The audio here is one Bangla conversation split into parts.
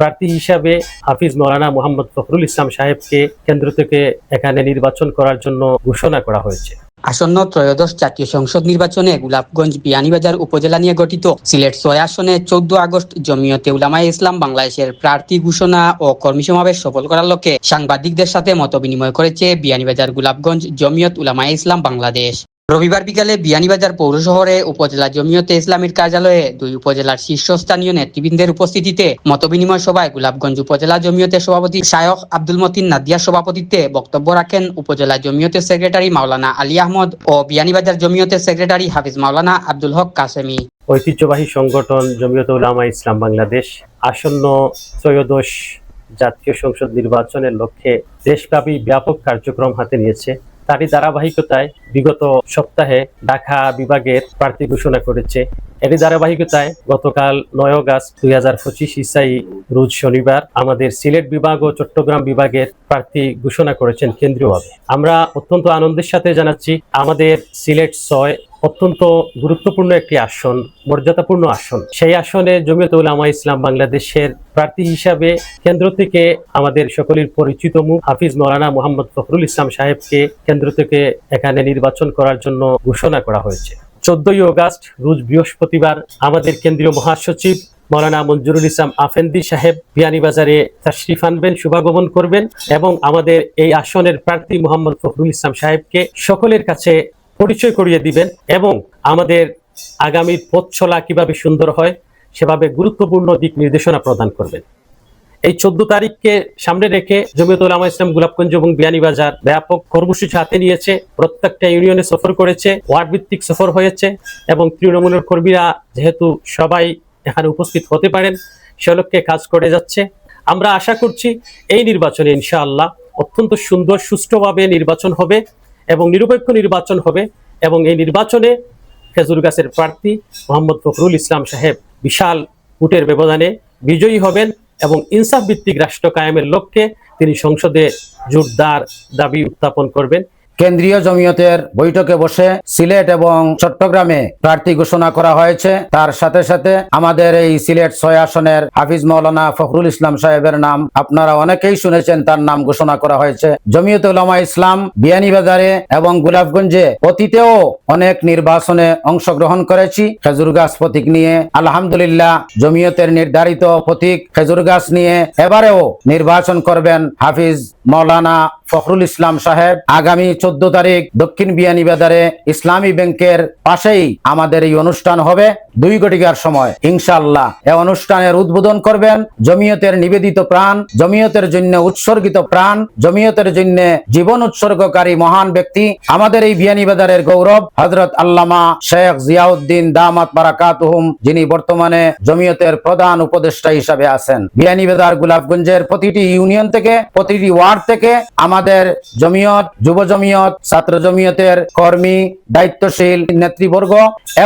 প্রার্থী হিসাবে হাফিজ মৌলানা মোহাম্মদ ফখরুল ইসলাম সাহেবকে কেন্দ্র থেকে এখানে নির্বাচন করার জন্য ঘোষণা করা হয়েছে। আসন্ন ত্রয়োদশ জাতীয় সংসদ নির্বাচনে গোলাপগঞ্জ বিয়ানীবাজার উপজেলা নিয়ে গঠিত সিলেট ছয় আসনে চোদ্দ আগস্ট জমিয়তে উলামায় ইসলাম বাংলাদেশের প্রার্থী ঘোষণা ও কর্মী সমাবেশ সফল করার লক্ষ্যে সাংবাদিকদের সাথে মত বিনিময় করেছে বিয়ানীবাজার গোলাপগঞ্জ জমিয়ত উলামায়ে ইসলাম বাংলাদেশ। রবিবার বিকালে বিয়ানীবাজার পৌর শহরে উপজেলা জমিয়তে ইসলামীর কার্যালয়ে দুই উপজেলার শীর্ষস্থানীয় নেতৃবৃন্দের উপস্থিতিতে মতবিনিময় সভায় গোলাপগঞ্জ উপজেলা জমিয়তের সভাপতি শায়খ আব্দুল মতিন নাদিয়ার সভাপতিত্বে বক্তব্য রাখেন উপজেলা জমিয়তের সেক্রেটারি মাওলানা আলী আহমদ ও বিয়ানীবাজার জমিয়তের সেক্রেটারি হাফিজ মাওলানা আব্দুল হক কাসেমি। ঐতিহ্যবাহী সংগঠন জমিয়ত উলামা ইসলাম বাংলাদেশ আসন্ন ত্রয়োদশ জাতীয় সংসদ নির্বাচনের লক্ষ্যে দেশব্যাপী ব্যাপক কার্যক্রম হাতে নিয়েছে। তারই ধারাবাহিকতায় বিগত সপ্তাহে ঢাকা বিভাগের প্রার্থী ঘোষণা করেছে। এরই ধারাবাহিকতায় গতকাল নয় আগস্ট দুই হাজার পঁচিশ ইসাই রোজ শনিবার আমাদের সিলেট বিভাগ ও চট্টগ্রাম বিভাগের প্রার্থী ঘোষণা করেছেন কেন্দ্রীয়ভাবে। আমরা অত্যন্ত আনন্দের সাথে জানাচ্ছি, আমাদের সিলেট ছয় অত্যন্ত গুরুত্বপূর্ণ একটি আসন, মর্যাদাপূর্ণ আসন। সেই আসনে জমিয়ত উলামা ইসলাম বাংলাদেশের প্রার্থী হিসাবে কেন্দ্র থেকে আমাদের সকলের পরিচিত মুখ হাফিজ মৌলানা মোহাম্মদ ফখরুল ইসলাম সাহেবকে কেন্দ্র থেকে এখানে নির্বাচন করার জন্য ঘোষণা করা হয়েছে। চোদ্দই অগাস্ট, রোজ বৃহস্পতিবার, আমাদের কেন্দ্রীয় মহাসচিব মৌলানা মঞ্জুরুল ইসলাম আফেন্দি সাহেব বিয়ানীবাজারে তাশরিফ আনবেন, শুভাগমন করবেন এবং আমাদের এই আসনের প্রার্থী মোহাম্মদ ফখরুল ইসলাম সাহেবকে সকলের কাছে পরিচয় করিয়ে দিবেন এবং আমাদের আগামীর পথ চলা কীভাবে সুন্দর হয় সেভাবে গুরুত্বপূর্ণ দিক নির্দেশনা প্রদান করবেন। এই চোদ্দ তারিখকে সামনে রেখে জমিয়ত উলামা ইসলাম গোলাপগঞ্জ এবং বিয়ানীবাজার ব্যাপক কর্মসূচি হাতে নিয়েছে, প্রত্যেকটা ইউনিয়নে সফর করেছে ওয়ার্ড ভিত্তিক সফর হয়েছে এবং তৃণমূলের কর্মীরা যেহেতু সবাই এখানে উপস্থিত হতে পারেন, সে লক্ষ্যে কাজ করে যাচ্ছে। আমরা আশা করছি এই নির্বাচনে ইনশাআল্লাহ অত্যন্ত সুন্দর সুষ্ঠুভাবে নির্বাচন হবে। এবং নিরপেক্ষ নির্বাচন হবে এবং এই নির্বাচনে খেজুর গাছের প্রার্থী মোহাম্মদ ফখরুল ইসলাম সাহেব বিশাল ভোটের ব্যবধানে বিজয়ী হবেন এবং ইনসাফ ভিত্তিক রাষ্ট্র কায়েমের লক্ষ্যে তিনি সংসদে জোরদার দাবি উত্থাপন করবেন। কেন্দ্রীয় জমিয়তের বৈঠকে বসে সিলেট এবং চট্টগ্রামে প্রার্থী ঘোষণা করা হয়েছে। তার সাথে সাথে আমাদের এই সিলেট ছয় আসনের হাফিজ মৌলানা ফখরুল ইসলাম সাহেবের নাম আপনারা অনেকেই শুনেছেন, তার নাম ঘোষণা করা হয়েছে। জমিয়ত উলামা ইসলাম, বিয়ানীবাজারে এবং গোলাপগঞ্জে অতীতেও অনেক নির্বাচনে অংশগ্রহণ করেছি। খেজুর গাছ প্রতীক নিয়ে আলহামদুলিল্লাহ জমিয়তের নির্ধারিত প্রতীক খেজুর গাছ নিয়ে এবারেও নির্বাচন করবেন হাফিজ মৌলানা ফখরুল ইসলাম সাহেব, আগামী চোদ্দ তারিখ দক্ষিণ বিয়ানীবাজারে ইসলামী ব্যাংকের পাশেই আমাদের এই অনুষ্ঠান হবে। দুই ঘটিকার সময়, ইনশাআল্লাহ। এই অনুষ্ঠানের উদ্বোধন করবেন জমিয়তের নিবেদিত প্রাণ, জমিয়তের জন্য উৎসর্গিত প্রাণ, জমিয়তের জন্য জীবন উৎসর্গকারী মহান ব্যক্তি। আমাদের এই বিয়ানীবাজারের গৌরব হজরত আল্লামা শেখ জিয়াউদ্দিন দামাত বারাকাতুহুম, যিনি বর্তমানে জমিয়তের প্রধান উপদেষ্টা হিসাবে আছেন। বিয়ানীবাজার গোলাপগঞ্জের প্রতিটি ইউনিয়ন থেকে প্রতিটি ওয়ার্ড থেকে আমাদের জমিয়ত, যুব জমিয়ত, ছাত্র জমিয়তের কর্মী, দায়িত্বশীল নেতৃবর্গ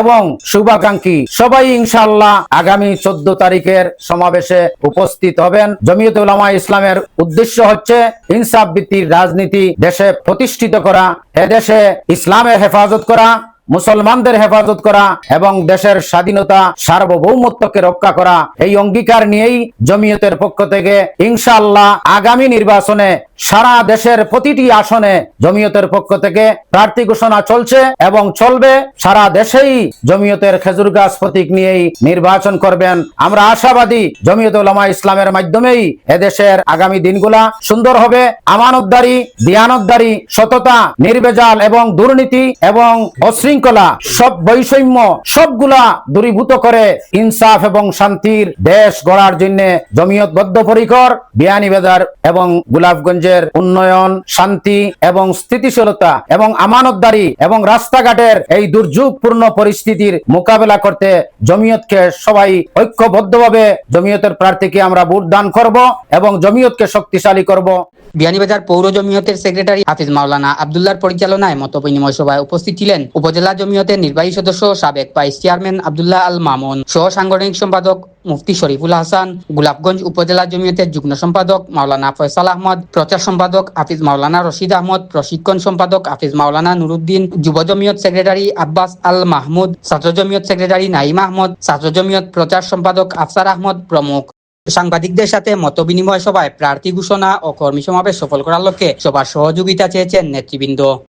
এবং শুভাকাঙ্ক্ষী সবাই ইনশাআল্লাহ আগামী চোদ্দ তারিখের সমাবেশে উপস্থিত হবেন। জমিয়ত উলামা ইসলামের উদ্দেশ্য হচ্ছে ইনসাফ ভিত্তির রাজনীতি দেশে প্রতিষ্ঠিত করা এদেশে ইসলামের হেফাজত করা মুসলমানদের হেফাজত করা এবং দেশের স্বাধীনতা সার্বভৌমত্বকে রক্ষা করা, এই অঙ্গীকার নিয়েই জমিয়তের পক্ষ থেকে ইনশাআল্লাহ আগামী নির্বাচনে সারা দেশের প্রতিটি আসনে জমিয়তের পক্ষ থেকে প্রার্থী ঘোষণা চলছে এবং চলবে। সারা দেশেই জমিয়তের খেজুর গাছ প্রতীক নিয়েই নির্বাচন করবেন। আমরা আশাবাদী জমিয়ত উলামা ইসলামের মাধ্যমেই এদেশের আগামী দিনগুলা সুন্দর হবে। আমানতদারি, দিয়ানতদারি, সততা, নির্বেজাল এবং দুর্নীতি এবং অশৃঙ্খলা সব বৈষম্য সবগুলা দূরীভূত করে ইনসাফ এবং শান্তির দেশ গড়ার জন্য জমিয়ত বদ্ধপরিকর বিয়ানীবাজার এবং গোলাপগঞ্জের উন্নয়ন, শান্তি এবং স্থিতিশীলতা এবং আমানতদারি এবং রাস্তাঘাটের এই দুর্যোগপূর্ণ পরিস্থিতির মোকাবেলা করতে জমিয়তকে সবাই ঐক্যবদ্ধভাবে জমিয়তের প্রার্থীকে আমরা ভোট দান করব এবং জমিয়তকে শক্তিশালী করব। বিয়ানীবাজার পৌর জমিয়তের সেক্রেটারি হাফিজ মাওলানা আবদুল্লাহর পরিচালনায় মত বিনিময় সভায় উপস্থিত ছিলেন উপজেলা জমিয়তের নির্বাহী সদস্য সাবেক ভাইস চেয়ারম্যান আবদুল্লাহ আল মামুন সহ সাংগঠনিক সম্পাদক মুফতি শরীফুল হাসান, গোলাপগঞ্জ উপজেলা জমিয়তের যুগ্ম সম্পাদক মাওলানা ফয়সাল আহমদ, প্রচার সম্পাদক হাফিজ মাওলানা রশিদ আহমদ, প্রশিক্ষণ সম্পাদক হাফিজ মাওলানা নুরুদ্দিন, যুব জমিয়ত সেক্রেটারি আব্বাস আল মাহমুদ, ছাত্র জমিয়ত সেক্রেটারি নাইম আহমদ, ছাত্র জমিয়ত প্রচার সম্পাদক আফসার আহমদ প্রমুখ। সাংবাদিকদের সাথে মত বিনিময় সভায় প্রার্থী ঘোষণা ও কর্মী সমাবেশ সফল করার লক্ষ্যে সবার সহযোগিতা চেয়েছেন নেতৃবৃন্দ।